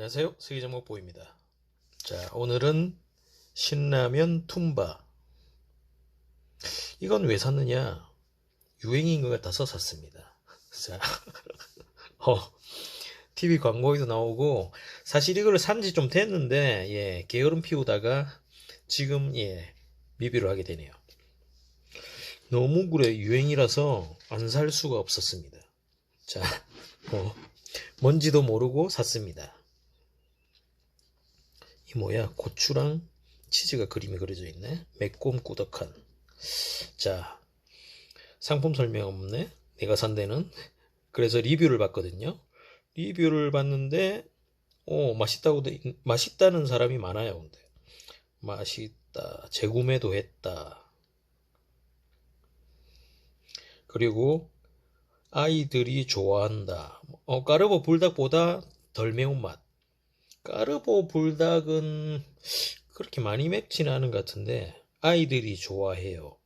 안녕하세요. 세계정목보입니다. 자, 오늘은 신라면 툼바. 이건 왜 샀느냐? 유행인 것 같아서 샀습니다. 자, 어, TV 광고에도 나오고, 사실 이걸 산 지 좀 됐는데, 예, 게으름 피우다가 지금, 예, 리뷰를 하게 되네요. 너무 그래, 유행이라서 안 살 수가 없었습니다. 자, 어, 뭔지도 모르고 샀습니다. 이 뭐야? 고추랑 치즈가 그림이 그려져 있네. 매콤 꾸덕한. 자 상품 설명 없네. 내가 산 데는. 그래서 리뷰를 봤거든요. 리뷰를 봤는데 오 맛있다고 돼 있- 맛있다는 사람이 많아요 근데. 맛있다. 재구매도 했다. 그리고 아이들이 좋아한다. 어 까르보 불닭보다 덜 매운맛 까르보 불닭은 그렇게 많이 맵지는 않은 것 같은데 아이들이 좋아해요.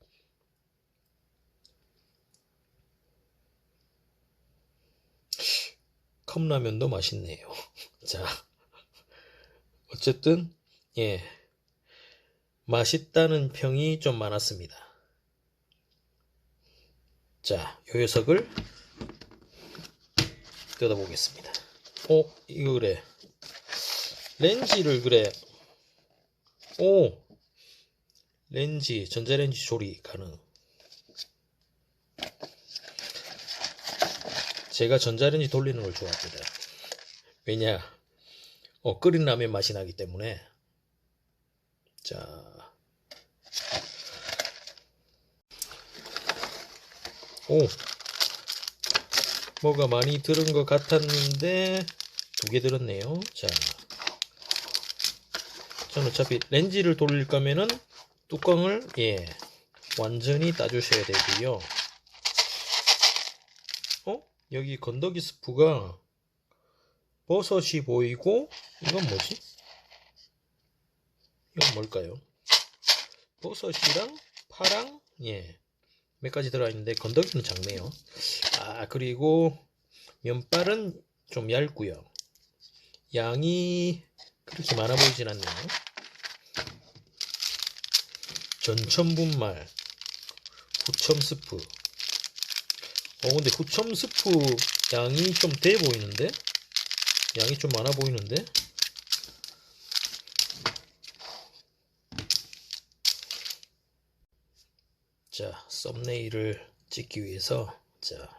컵라면도 맛있네요. 자, 어쨌든 예 맛있다는 평이 좀 많았습니다. 자, 요 녀석을 뜯어보겠습니다. 오, 이거 그래. 렌지를 그래. 오 렌지 전자레인지 조리 가능. 제가 전자레인지 돌리는 걸 좋아합니다. 왜냐 어 끓인 라면 맛이 나기 때문에. 자. 오, 뭐가 많이 들은 것 같았는데 두 개 들었네요. 자, 저는 어차피 렌즈를 돌릴 거면은 뚜껑을 예 완전히 따주셔야 되고요. 어? 여기 건더기 스프가 버섯이 보이고 이건 뭐지? 이건 뭘까요? 버섯이랑 파랑 예. 몇 가지 들어있는데 건더기는 작네요. 아 그리고 면발은 좀 얇고요. 양이 그렇게 많아 보이진 않네요. 전천분말, 후첨 스프. 어, 근데 후첨 스프 양이 좀 돼 보이는데? 양이 좀 많아 보이는데? 자, 썸네일을 찍기 위해서, 자.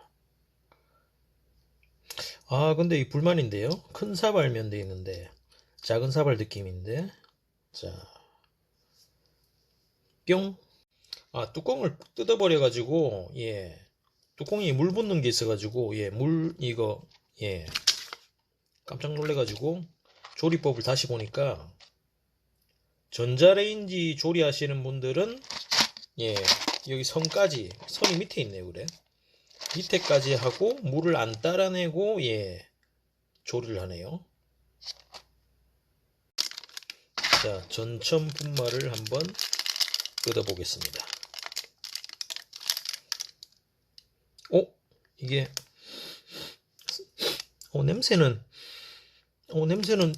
아, 근데 이 불만인데요? 큰 사발면 돼 있는데, 작은 사발 느낌인데, 자. 뿅. 아, 뚜껑을 뜯어버려 가지고, 예. 뚜껑이 물 붙는 게 있어 가지고, 예, 물, 이거, 예. 깜짝 놀래 가지고, 조리법을 다시 보니까, 전자레인지 조리하시는 분들은, 예, 여기 선까지, 선이 밑에 있네요, 그래. 밑에까지 하고, 물을 안 따라내고, 예, 조리를 하네요. 자, 전천 분말을 한번 뜯어보겠습니다. 어? 이게 어 냄새는 어 냄새는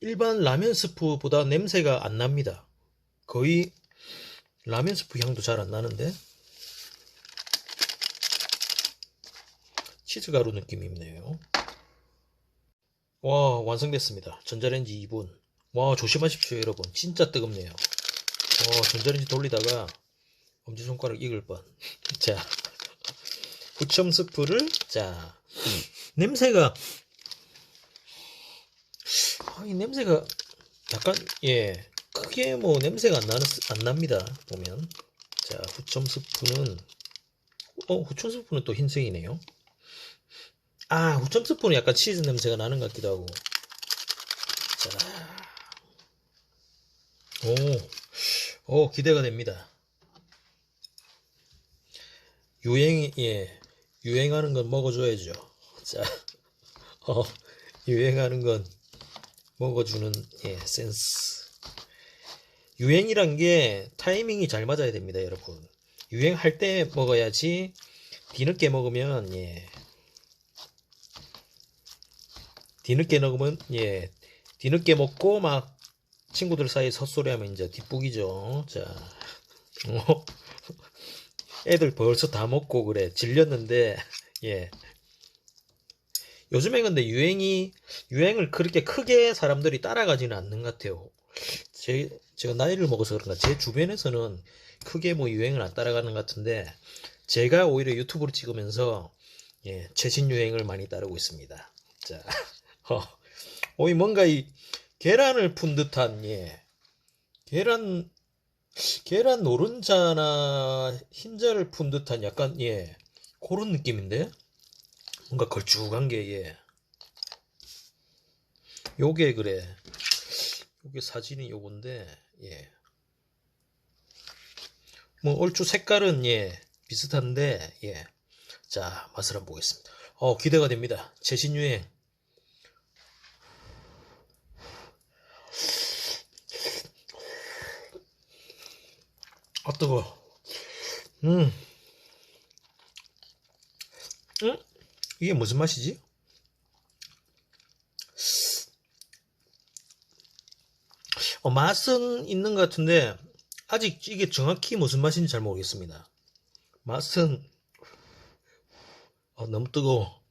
일반 라면 스프보다 냄새가 안 납니다. 거의 라면 스프 향도 잘 안 나는데 치즈가루 느낌이 있네요. 와 완성됐습니다. 전자레인지 2분. 와 조심하십시오 여러분. 진짜 뜨겁네요. 어, 전자레인지 돌리다가 엄지손가락 익을 뻔. 자, 후첨 스프를 자 냄새가 아, 이 냄새가 약간 예 크게 뭐 냄새가 안 나는 안 납니다 보면 자 후첨 스프는 어 후첨 스프는 또 흰색이네요. 아 후첨 스프는 약간 치즈 냄새가 나는 것 같기도 하고 자 오, 오, 기대가 됩니다. 유행, 예, 유행하는 건 먹어줘야죠. 자, 어, 유행하는 건 먹어주는, 예, 센스. 유행이란 게 타이밍이 잘 맞아야 됩니다, 여러분. 유행할 때 먹어야지, 뒤늦게 먹으면, 예, 뒤늦게 먹으면 예 뒤늦게 먹고 막 친구들 사이에 헛소리하면 이제 뒷북이죠. 자, 어, 애들 벌써 다 먹고 그래 질렸는데 예. 요즘에 근데 유행이 유행을 그렇게 크게 사람들이 따라가지는 않는 것 같아요. 제 제가 나이를 먹어서 그런가 제 주변에서는 크게 뭐 유행을 안 따라가는 것 같은데 제가 오히려 유튜브를 찍으면서 예, 최신 유행을 많이 따르고 있습니다. 자, 어, 어, 이 뭔가 이 계란을 푼 듯한 예, 계란 계란 노른자나 흰자를 푼 듯한 약간 예 그런 느낌인데 뭔가 걸쭉한 게 예. 요게 그래. 요게 사진이 요건데 예. 뭐 얼추 색깔은 예 비슷한데 예. 자 맛을 한번 보겠습니다. 어 기대가 됩니다. 최신 유행. 아 뜨거. 음. 음? 이게 무슨 맛이지? 어, 맛은 있는 것 같은데 아직 이게 정확히 무슨 맛인지 잘 모르겠습니다. 맛은 어, 너무 뜨거워.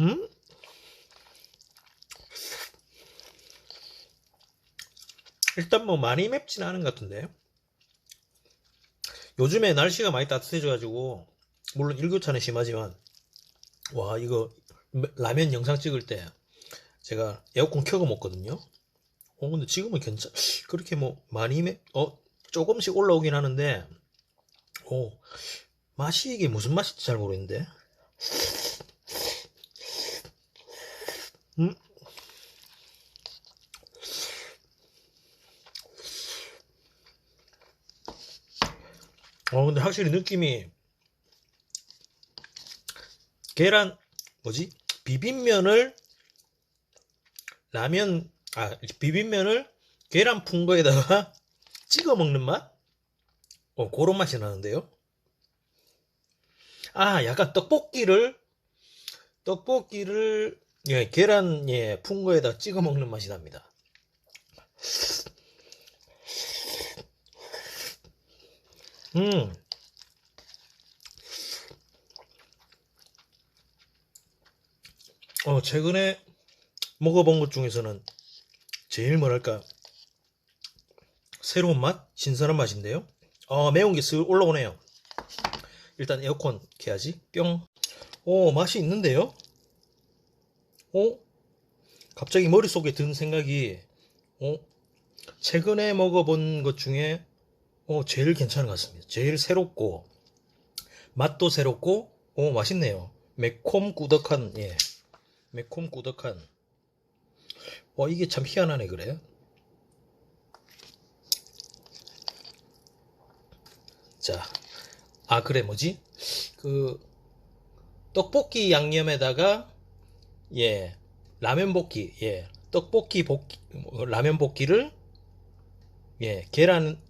음? 일단 뭐 많이 맵진 않은 것 같은데. 요즘에 날씨가 많이 따뜻해져 가지고 물론 일교차는 심하지만 와 이거 라면 영상 찍을 때 제가 에어컨 켜고 먹거든요. 어 근데 지금은 괜찮 그렇게 뭐 많이 매, 어 조금씩 올라오긴 하는데 어 맛이 이게 무슨 맛인지 잘 모르겠는데 음 어, 근데 확실히 느낌이 계란 뭐지? 비빔면을 라면 아 비빔면을 계란 푼 거에다가 찍어 먹는 맛? 어, 그런 맛이 나는데요. 아, 약간 떡볶이를 떡볶이를 예, 계란 예, 푼 거에다 찍어 먹는 맛이 납니다. 음. 어, 최근에 먹어본 것 중에서는 제일 뭐랄까, 새로운 맛? 신선한 맛인데요? 어, 매운 게쓱 올라오네요. 일단 에어컨 켜야지. 뿅. 오, 맛이 있는데요? 어? 갑자기 머릿속에 든 생각이, 어? 최근에 먹어본 것 중에 어, 제일 괜찮은 것 같습니다. 제일 새롭고, 맛도 새롭고, 어, 맛있네요. 매콤 꾸덕한, 예. 매콤 꾸덕한. 어, 이게 참 희한하네, 그래. 자, 아, 그래, 뭐지? 그, 떡볶이 양념에다가, 예, 라면 볶기, 예, 떡볶이 볶기, 뭐, 라면 볶기를, 예, 계란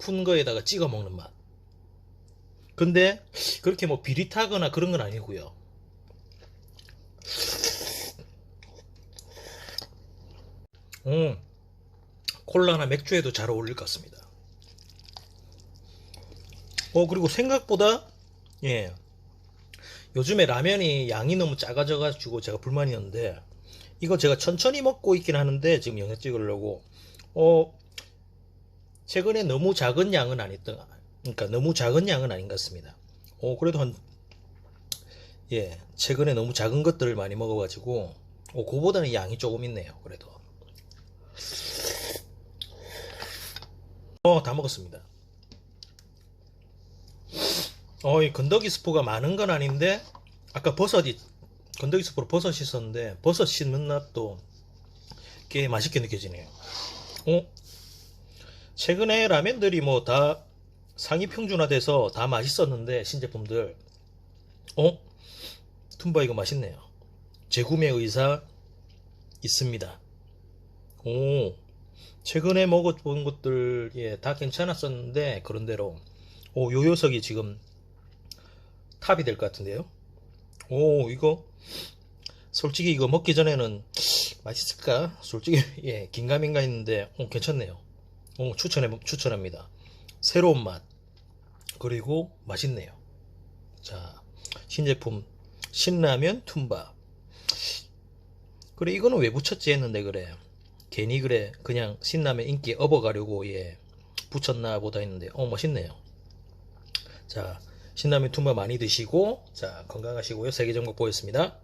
푼 거에다가 찍어 먹는 맛. 근데 그렇게 뭐 비릿하거나 그런 건 아니고요. 음, 콜라나 맥주에도 잘 어울릴 것 같습니다. 어, 그리고 생각보다, 예, 요즘에 라면이 양이 너무 작아져가지고 제가 불만이었는데, 이거 제가 천천히 먹고 있긴 하는데, 지금 영상 찍으려고, 어, 최근에 너무 작은 양은 아니었던, 그러니까 너무 작은 양은 아닌 것 같습니다. 어, 그래도 한, 예, 최근에 너무 작은 것들을 많이 먹어가지고, 어, 그보다는 양이 조금 있네요. 그래도. 어, 다 먹었습니다. 어, 이 건더기 스프가 많은 건 아닌데, 아까 버섯이, 건더기 스프로 버섯이 있었는데, 버섯 씹는 맛도 꽤 맛있게 느껴지네요. 어? 최근에 라면들이 뭐 다 상위 평준화돼서 다 맛있었는데, 신제품들. 어? 툼바 이거 맛있네요. 재구매 의사 있습니다. 오, 최근에 먹어본 것들, 예, 다 괜찮았었는데, 그런대로. 오, 요 녀석이 지금, 탑이 될 것 같은데요. 오, 이거 솔직히 이거 먹기 전에는 맛있을까? 솔직히 예, 긴가민가 했는데 어, 괜찮네요. 어, 추천해 추천합니다. 새로운 맛 그리고 맛있네요. 자, 신제품 신라면 툰밥. 그래 이거는 왜 붙였지 했는데 그래. 괜히 그래 그냥 신라면 인기 업어가려고 예 붙였나 보다 했는데 어 멋있네요. 자 신라면 툰밥 많이 드시고 자 건강하시고요. 세계정복 보였습니다.